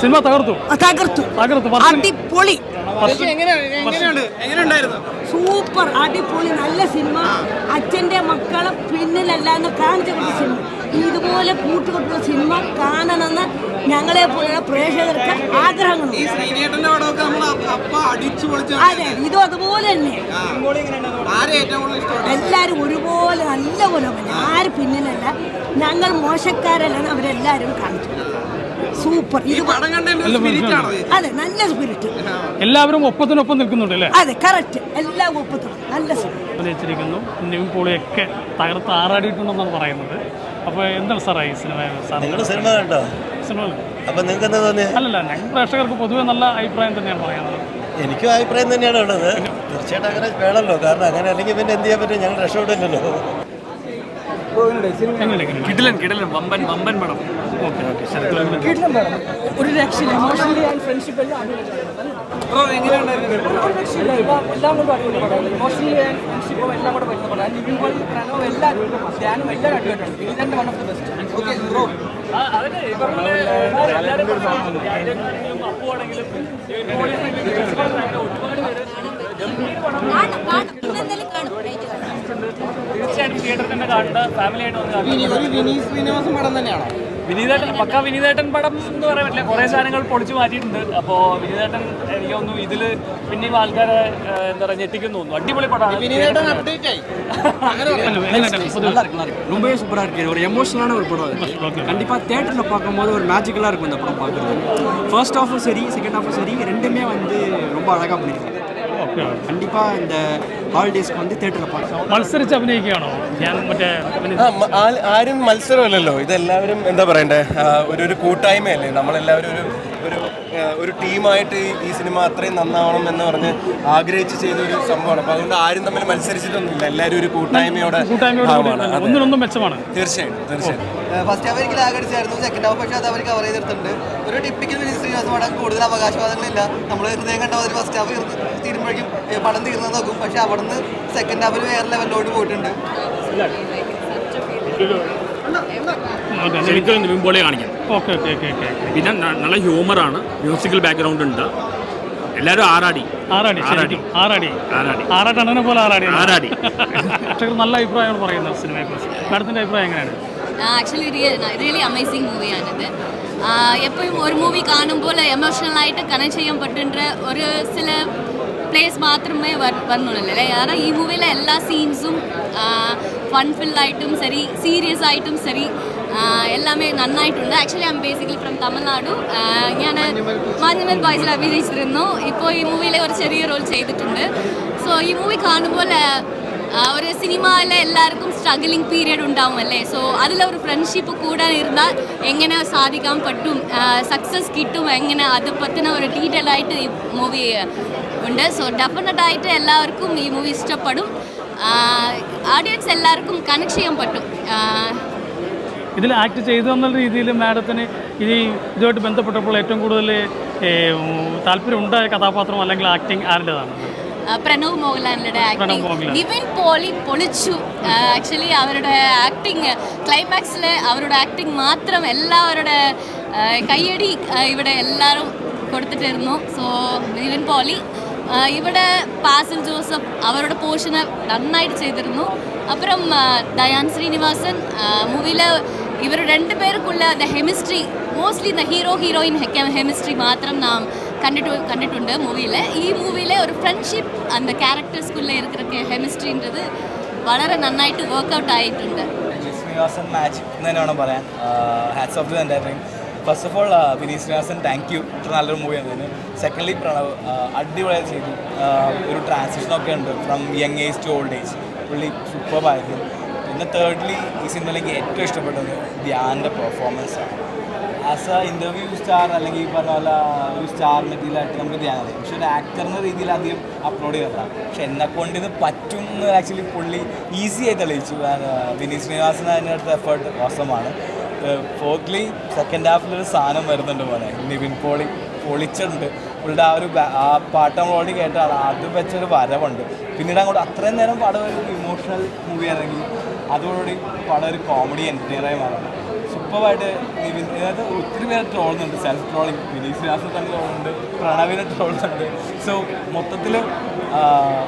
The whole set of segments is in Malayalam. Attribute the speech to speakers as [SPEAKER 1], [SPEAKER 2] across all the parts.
[SPEAKER 1] സിനിമ തകർത്തു.
[SPEAKER 2] തകർത്തു.
[SPEAKER 1] തകർത്തു.
[SPEAKER 2] അടിപൊളി. സൂപ്പർ അടിപൊളി നല്ല സിനിമ. അച്ഛന്റെ മക്കളെ പിന്നിലല്ലാന്ന് കാണിച്ചു കൊടുത്ത സിനിമ. ഇതുപോലെ കൂട്ടുകൊണ്ടുള്ള സിനിമ കാണണമെന്ന് ഞങ്ങളെ പോലുള്ള പ്രേക്ഷകർക്ക് ആഗ്രഹങ്ങളുണ്ട്.
[SPEAKER 3] ഈ ശ്രീനേട്ടന്റെ പടമൊക്കെ നമ്മൾ അപ്പ അടിച്ചു പൊളിച്ച
[SPEAKER 2] അതെ ഇതും അതുപോലെ തന്നെ. എല്ലാവരും ഒരുപോലെ നല്ല പോലെ. ആര് പിന്നിലല്ല. ഞങ്ങൾ മോശക്കാരല്ലെന്ന് അവരെല്ലാവരും കാണിച്ചു. സൂപ്പർ. ഇത്? അതെ നല്ല സ്പിരിറ്റ്
[SPEAKER 1] എല്ലാവരും ഒപ്പത്തിനൊപ്പം നിൽക്കുന്നുണ്ട് അല്ലേ?
[SPEAKER 2] അതെ കറക്റ്റ് എല്ലാം ഒപ്പത്തിനൊപ്പം നല്ല സിനിമ
[SPEAKER 1] അഭിനയിച്ചിരിക്കുന്നു. നിവിൻ പോളിയൊക്കെ തകർത്ത് ആറാടിയിട്ടുണ്ടെന്നാണ് പറയുന്നത്. അപ്പോൾ എന്താണ് സാറേ ഈ സിനിമ?
[SPEAKER 4] നിങ്ങൾ സിനിമ കണ്ടോ?
[SPEAKER 1] സിനിമ
[SPEAKER 4] അപ്പോൾ നിങ്ങൾക്ക് എന്താ തോന്നിയത്
[SPEAKER 1] അല്ലല്ല ഞങ്ങൾ പ്രേക്ഷകർക്ക് പൊതുവെ നല്ല അഭിപ്രായം തന്നെയാണ് പറയുന്നത്.
[SPEAKER 4] എനിക്കും അഭിപ്രായം തന്നെയാണ് ഉള്ളത്. തീർച്ചയായിട്ടും അങ്ങനെ വേണമല്ലോ. കാരണം അങ്ങനെ അല്ലെങ്കിൽ പിന്നെ എന്ത് ചെയ്യാൻ പറ്റും? ഞങ്ങൾ രക്ഷപ്പെടില്ലല്ലോ.
[SPEAKER 5] കിടിലൻ കിടിലൻ വമ്പൻ വമ്പൻ പടം.
[SPEAKER 1] Okay okay. ശരി
[SPEAKER 6] ഒരു രക്ഷയില്ല. ഇമോഷണലി ആൻഡ് ഫ്രണ്ട്ഷിപ്പ് എല്ലാം
[SPEAKER 3] ബ്രോ എങ്ങനെയുണ്ടായിരുന്നു
[SPEAKER 6] അല്ല എല്ലാം കൊണ്ടും അടിപൊളി പടം. ഇമോഷണലി ആൻഡ് ഫ്രണ്ട്ഷിപ്പും എല്ലാം കൂടെ വരുന്ന പടം. പ്രണവ് എല്ലാവരും ധ്യാനം എല്ലാം അടിപൊളിയാണ്. ഇതിന്റെ one of the best
[SPEAKER 3] okay bro.
[SPEAKER 7] കാണും കാണും.
[SPEAKER 5] തീർച്ചയായിട്ടും തിയേറ്ററിൽ തന്നെ കാണേണ്ട ഫാമിലി ആയിട്ട് വന്ന് കാണണം
[SPEAKER 3] ഒരു വിനീത് ശ്രീനിവാസൻ പടം തന്നെയാണോ
[SPEAKER 5] വിനീതേട്ടൻ പക്ക വിനീതേട്ടൻ പടം എന്ന് പറയാൻ പറ്റില്ല കുറേ സാധനങ്ങൾ പൊളിച്ചു മാറ്റിയിട്ടുണ്ട് അപ്പോൾ വിനീതേട്ടൻ എനിക്ക് തോന്നുന്നു ഇതിൽ പിന്നെയും ആൾക്കാരെ ഏഹ്, എന്താ പറയുക ഞെട്ടിക്കുന്നു തോന്നുന്നു അടിപൊളി പടമാണ്
[SPEAKER 3] വിനീതേട്ടൻ അപ്ഡേറ്റ് ആയി അങ്ങനെ പറയാം
[SPEAKER 6] நல்லா இருக்கு நல்லா இருக்கு ரொம்பவே சூப்பராக இருக்கு ஒரு எமோஷனலான ஒரு படம் அது கண்டிப்பாக தேட்டரில் பார்க்கும்போது ஒரு மேஜிக்கலாக இருக்கும் இந்த படம் பார்க்குறது ஃபர்ஸ்ட் ஹாஃபும் சரி செகண்ட் ஹாஃபும் சரி ரெண்டுமே வந்து ரொம்ப அழகாக பண்ணியிருக்காங்க
[SPEAKER 1] ഓക്കെ
[SPEAKER 6] கண்டிப்பாக இந்த ஹாலிடேஸ்க்கு வந்து தேட்டரில் பார்க்கலாம்
[SPEAKER 1] മത്സരിച്ച് അഭിനയിക്കുകയാണോ ഞാൻ മറ്റേ
[SPEAKER 4] ആ, മ- ആ- ആരും മത്സരമല്ലല്ലോ ഇതെല്ലാവരും എന്താ പറയണ്ടേ ആ, ഒരു ഒരു കൂട്ടായ്മയല്ലേ നമ്മളെല്ലാവരും ഒരു ഒരു ഒരു ടീമായിട്ട് ഈ- സിനിമ അത്രയും നന്നാവണം എന്ന് പറഞ്ഞ് ആഗ്രഹിച്ച് ചെയ്ത ഒരു സംഭവമാണ്. അപ്പോൾ അതുകൊണ്ട് ആരും തമ്മിൽ മത്സരിച്ചിട്ടൊന്നുമില്ല. എല്ലാവരും ഒരു കൂട്ടായ്മയോടെ തീർച്ചയായിട്ടും തീർച്ചയായിട്ടും
[SPEAKER 1] ഒന്നിനൊന്നും മെച്ചമാണ്.
[SPEAKER 4] തീർച്ചയായും തീർച്ചയായും
[SPEAKER 8] ഫസ്റ്റ് ഹാഫ് എനിക്ക് ലാഗ് സെക്കൻഡ് ഹാഫ് പക്ഷേ അത് അവർ കവർ ചെയ്തെടുത്തിട്ടുണ്ട് ഒരു ടിപ്പിക്കൽ വിനീത് ശ്രീനിവാസ് പടം കൂടുതൽ അവകാശവാദങ്ങളില്ല. നമ്മൾ ഹൃദയം കണ്ട മാതിരി ഫസ്റ്റ് ഹാഫ് തീരുമ്പോഴേക്കും പടം തീർന്നു നോക്കും. പക്ഷേ അവിടുന്ന് സെക്കൻഡ് ഹാഫിൽ വേറെ ലെവലിലോട്ട് പോയിട്ടുണ്ട്.
[SPEAKER 5] ശരിക്കും നിവിൻ പോളിയെ കാണിക്കാം.
[SPEAKER 1] ഓക്കെ ഓക്കെ ഓക്കെ ഓക്കെ
[SPEAKER 5] പിന്നെ ന- നല്ല ഹ്യൂമറാണ് മ്യൂസിക്കൽ ബാക്ക്ഗ്രൗണ്ട് ഉണ്ട്. എല്ലാവരും ആറാടി.
[SPEAKER 1] ആറാടി
[SPEAKER 5] ആറാടി.
[SPEAKER 1] ശരിക്കും ആറാടി.
[SPEAKER 5] ആറാടി.
[SPEAKER 1] ആറാട്ടണ്ണനെ പോലെ ആറാടി
[SPEAKER 5] ആറാടി.
[SPEAKER 1] പ്രേക്ഷകർ നല്ല അഭിപ്രായമാണ് പറയുന്നത് സിനിമയെ കുറിച്ച് മാഡത്തിന്റെ അഭിപ്രായം എങ്ങനെയാണ്?
[SPEAKER 7] ആക്ച്വലി റിയലി അമേസിങ് മൂവിയാണിത് എപ്പോഴും ഒരു മൂവി കാണുമ്പോൾ എമോഷണലായിട്ട് കണക്ട് ചെയ്യാൻ പറ്റുന്ന ഒരു ചില പ്ലേസ് മാത്രമേ വന്നുള്ളൂ അല്ലേ കാരണം ഈ മൂവിയിലെ എല്ലാ സീൻസും ഫൺ ഫിൽഡായിട്ടും ശരി സീരിയസ് ആയിട്ടും ശരി എല്ലാമേ നന്നായിട്ടുണ്ട്. Actually I am basically from Tamil Nadu ഞാൻ മാഞ്ഞമൽ ബോയ്സിൽ അഭിനയിച്ചിരുന്നു. ഇപ്പോൾ ഈ മൂവിയിലെ ഒരു ചെറിയ റോൾ ചെയ്തിട്ടുണ്ട്. സോ ഈ മൂവി കാണുമ്പോൾ സിനിമയിലെ എല്ലാവർക്കും സ്ട്രഗിളിംഗ് പീരിയഡ് ഉണ്ടാവും അല്ലേ? സോ അതിലൊരു ഫ്രണ്ട്ഷിപ്പ് കൂടാൻ ഇരുന്നാൽ എങ്ങനെ സാധിക്കാൻ പറ്റും? സക്സസ് കിട്ടും? എങ്ങനെ അത് പറ്റുന്ന ഒരു ഡീറ്റെയിൽ ആയിട്ട് ഈ മൂവി ഉണ്ട്. സോ ഡെഫിനറ്റ് ആയിട്ട് എല്ലാവർക്കും ഈ മൂവി ഇഷ്ടപ്പെടും. ഓഡിയൻസ് എല്ലാവർക്കും കണക്ട് ചെയ്യാൻ പറ്റും.
[SPEAKER 1] ഇതിൽ ആക്ട് ചെയ്തു എന്നുള്ള രീതിയിൽ മാഡത്തിന് ഇത് ഇതുമായിട്ട് ബന്ധപ്പെട്ടപ്പോൾ ഏറ്റവും കൂടുതൽ താല്പര്യം ഉണ്ടായ കഥാപാത്രം അല്ലെങ്കിൽ ആക്ടിങ് ആരുടേതാണ്?
[SPEAKER 7] പ്രണവ് മോഹൻലാലിന്റെ ആക്ടിങ്. നിവിൻ പോളി പൊളിച്ചു. ആക്ച്വലി അവരുടെ ആക്ടിങ് ക്ലൈമാക്സിൽ അവരുടെ ആക്ടിങ് മാത്രം എല്ലാവരുടെ കയ്യടി ഇവിടെ എല്ലാവരും കൊടുത്തിട്ടിരുന്നു. സോ നിവിൻ പോളി ഇവിടെ പാസിൽ ജോസഫ് അവരുടെ പോർഷന് നന്നായിട്ട് ചെയ്തിരുന്നു. അപ്പുറം ദയാൻ ശ്രീനിവാസൻ മൂവിയിൽ ഇവർ രണ്ടുപേർക്കുള്ള the chemistry mostly the hero heroine chemistry മാത്രം നാം கண்டுட்டு கண்டுட்டு மூவியில் ஈ மூவியில் ஒரு ஃப்ரெண்ட்ஷிப் அந்த கேரக்டர்ஸ்குள்ளே இருக்கிற கெமிஸ்ட்ரின்றது വളരെ നന്നായിട്ട് വർക്ക് ഔട്ട് ആയിട്ടുണ്ട്
[SPEAKER 9] ശ്രീനിവാസൻ മാജിക് എന്ന് തന്നെ വേണം പറയാൻ ഹാറ്റ്സ് ഓഫ് ടു എൻ്റെ team first of all Vineeth Sreenivasan thank you ഇത്ര നല്ലൊരു മൂവി ആയിരുന്നു സെക്കൻഡ്ലി പ്രണവ് uh, അടിപൊളിയായി ചെയ്തു Uh, ഒരു ട്രാൻസിഷനൊക്കെ ഉണ്ട് from young age to old age പുള്ളി സൂപ്പറായിരുന്നു പിന്നെ തേർഡ്ലി ഈ സിനിമയിലേക്ക് ഏറ്റവും ഇഷ്ടപ്പെട്ടത് ധ്യാൻ്റെ പെർഫോമൻസ് ആണ് ആസ് എ ഇന്റർവ്യൂ സ്റ്റാർ അല്ലെങ്കിൽ ഈ പറഞ്ഞ പോലെ ഒരു സ്റ്റാർ മെറ്റീരിയലായിട്ട് നമുക്ക് ധ്യാനം അറിയാം. പക്ഷെ ഒരു ആക്ടർ എന്ന രീതിയിൽ അധികം അപ്ലോഡ് ചെയ്തതാണ് പക്ഷെ എന്നെ കൊണ്ട് ഇത് പറ്റും എന്ന് ആക്ച്വലി പുള്ളി ഈസി ആയി തെളിയിച്ചു. വിനീത് ശ്രീനിവാസൻ അതിനടുത്ത എഫേർട്ട് മോശമാണ് ഫോർത്ത്ലി സെക്കൻഡ് ഹാഫിലൊരു സാധനം വരുന്നുണ്ട് പോലെ നിവിൻ പോളി പൊളിച്ചിട്ടുണ്ട്. പുള്ളിയുടെ ആ ഒരു ആ പാട്ട് നമ്മൾ ഓൾറെഡി കേട്ടാണ് അത് വെച്ചൊരു വരവുണ്ട്. പിന്നീട് അങ്ങോട്ട് അത്രയും നേരം പടം ഒരു ഇമോഷണൽ മൂവി ആണെങ്കിൽ അതോടുകൂടി പടം ഒരു കോമഡി എന്റർടൈനറായി മാറണം സോ നിവിൻ അതായത് ഒത്തിരി പേര് ട്രോളുന്നുണ്ട്. സെൽഫ് ട്രോളിങ് വിനീത് ശ്രീനിവാസൻ തന്നെ ട്രോളുന്നുണ്ട്. പ്രണവിനെ ട്രോളുന്നുണ്ട്. സോ മൊത്തത്തിൽ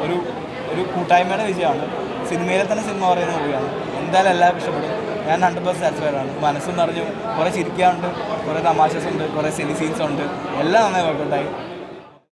[SPEAKER 9] ഒരു ഒരു കൂട്ടായ്മയുടെ വിജയമാണ്. സിനിമയിലെ തന്നെ സിനിമ പറയുന്ന മൂവിയാണ് എന്തായാലും എല്ലാവർക്കും ഇഷ്ടപ്പെടും. ഞാൻ ഹൺഡ്രഡ് പെർസെന്റ് സാറ്റിസ്ഫൈഡ് ആണ്. മനസ്സും നിറഞ്ഞു. കുറേ ചിരിക്കാനുണ്ട്. കുറേ തമാശസ് ഉണ്ട് കുറേ സെനി സീൻസ് ഉണ്ട്. എല്ലാം നന്നായി വർക്കൗട്ടായി